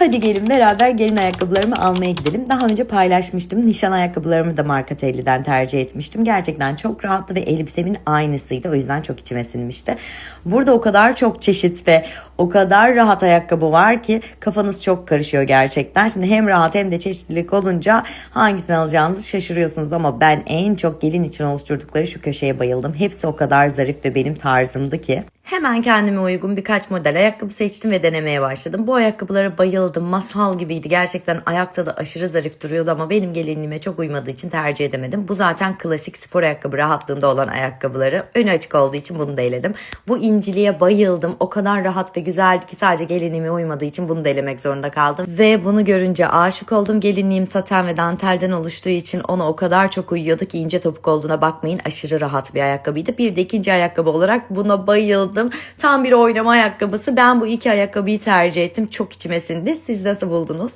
Hadi gelin beraber gelin ayakkabılarımı almaya gidelim. Daha önce paylaşmıştım. Nişan ayakkabılarımı da marka Telli'den tercih etmiştim. Gerçekten çok rahattı ve elbisemin aynısıydı. O yüzden çok içime sinmişti. Burada o kadar çok çeşit ve o kadar rahat ayakkabı var ki kafanız çok karışıyor gerçekten. Şimdi hem rahat hem de çeşitlilik olunca hangisini alacağınızı şaşırıyorsunuz ama ben en çok gelin için oluşturdukları şu köşeye bayıldım. Hepsi o kadar zarif ve benim tarzımdı ki. Hemen kendime uygun birkaç model ayakkabı seçtim ve denemeye başladım. Bu ayakkabılara bayıldım. Masal gibiydi. Gerçekten ayakta da aşırı zarif duruyordu ama benim gelinliğime çok uymadığı için tercih edemedim. Bu zaten klasik spor ayakkabı rahatlığında olan ayakkabıları. Önü açık olduğu için bunu da eledim. Bu inciliğe bayıldım. O kadar rahat ve güzeldi ki sadece gelinliğime uymadığı için bunu da zorunda kaldım. Ve bunu görünce aşık oldum. Gelinliğim saten ve dantelden oluştuğu için ona o kadar çok uyuyordu ki ince topuk olduğuna bakmayın. Aşırı rahat bir ayakkabıydı. Bir de ikinci ayakkabı olarak buna bayıldım. Tam bir oynama ayakkabısı. Ben bu iki ayakkabıyı tercih ettim. Çok içime sindi. Siz nasıl buldunuz?